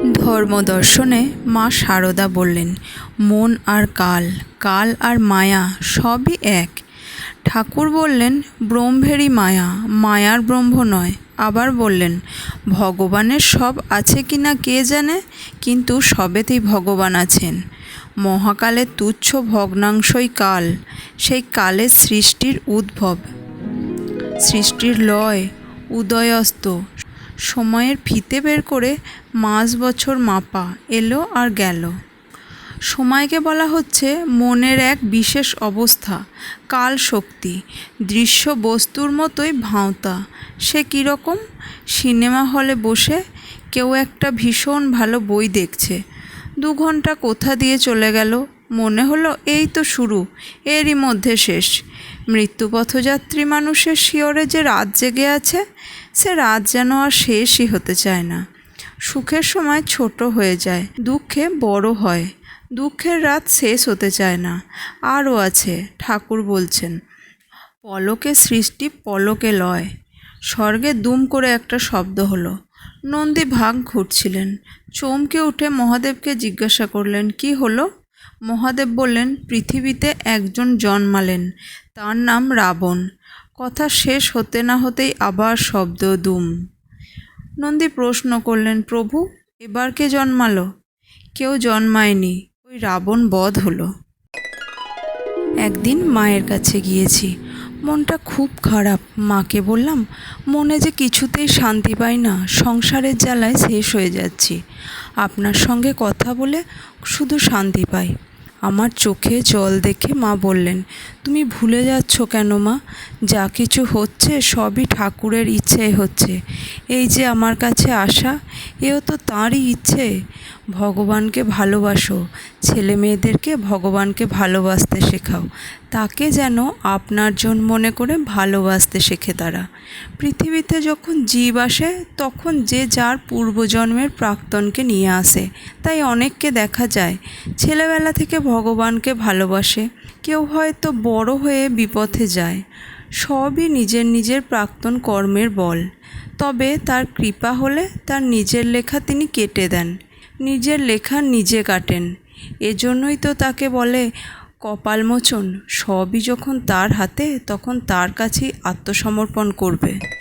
ধর্মদর্শনে মা সারদা বললেন, মন আর কাল কাল আর মায়া সবই এক। ঠাকুর বললেন, ব্রহ্মেরই মায়া, মায়ার ব্রহ্ম নয়। আবার বললেন, ভগবানের সব আছে কি না কে জানে? কিন্তু সবেতেই ভগবান আছেন। মহাকালের তুচ্ছ ভগ্নাংশই কাল, সেই কালের সৃষ্টির উদ্ভব। সৃষ্টির লয় উদয়স্ত সময়ের ফিতে বের করে মাস বছর মাপা, এলো আর গেল। সময়কে বলা হচ্ছে মনের এক বিশেষ অবস্থা, কাল শক্তি, দৃশ্য বস্তুর মতোই ভাঁওতা। সে কীরকম? সিনেমা হলে বসে কেউ একটা ভীষণ ভালো বই দেখছে। দু ঘণ্টা কোথা দিয়ে চলে গেল? মনে হলো এই তো শুরু, এরই মধ্যে শেষ। মৃত্যুপথযাত্রী মানুষের শিয়রে যে রাত জেগে আছে, সে রাত যেন আর শেষই হতে চায় না। সুখের সময় ছোট হয়ে যায়, দুঃখে বড় হয়। দুঃখের রাত শেষ হতে চায় না। আরও আছে, ঠাকুর বলছেন, পলকে সৃষ্টি পলকে লয়। স্বর্গে দুম করে একটা শব্দ হলো। নন্দী ভাগ ঘুরছিলেন। চমকে উঠে মহাদেবকে জিজ্ঞাসা করলেন, কি হলো? মহাদেব বললেন, পৃথিবীতে একজন জন্মালেন, তার নাম রাবণ। কথা শেষ হতে না হতেই আবার শব্দ দুম। নন্দী প্রশ্ন করলেন, প্রভু, এবার কে জন্মালো? কেউ জন্মায়নি, ওই রাবণ বধ হলো। একদিন মায়ের কাছে গিয়েছি মনটা খুব খারাপ। মাকে বললাম, মনে যে কিছুতেই শান্তি পাই না, সংসারের জ্বালায় শেষ হয়ে যাচ্ছি। আপনার সঙ্গে কথা বলে শুধু শান্তি পাই। আমার চোখে জল দেখে মা বললেন, তুমি ভুলে যাচ্ছ কেন মা? যা কিছু হচ্ছে সবই ঠাকুরের ইচ্ছেই হচ্ছে। এই যে আমার কাছে আসা এও তো তাঁরই ইচ্ছে। ভগবানকে ভালোবাসো, ছেলে মেয়েদেরকে ভগবানকে ভালোবাসতে শেখাও। তাকে যেন আপনার জন মনে করে ভালোবাসতে শেখে তারা। পৃথিবীতে যখন জীব আসে, তখন যে যার পূর্বজন্মের প্রাক্তনকে নিয়ে আসে। তাই অনেককে দেখা যায়, ছেলেবেলা থেকে ভগবানকে ভালোবাসে। কেউ হয়তো বড় হয়ে বিপথে যায়। সবই নিজের নিজের প্রাক্তন কর্মের বল। তবে তার কৃপা হলে তার নিজের লেখা তিনি কেটে দেন, নিজের লেখা নিজে কাটেন। এজন্যই তো তাকে বলে কপালমোচন, সবই যখন তার হাতে তখন তার কাছেই আত্মসমর্পণ করবে।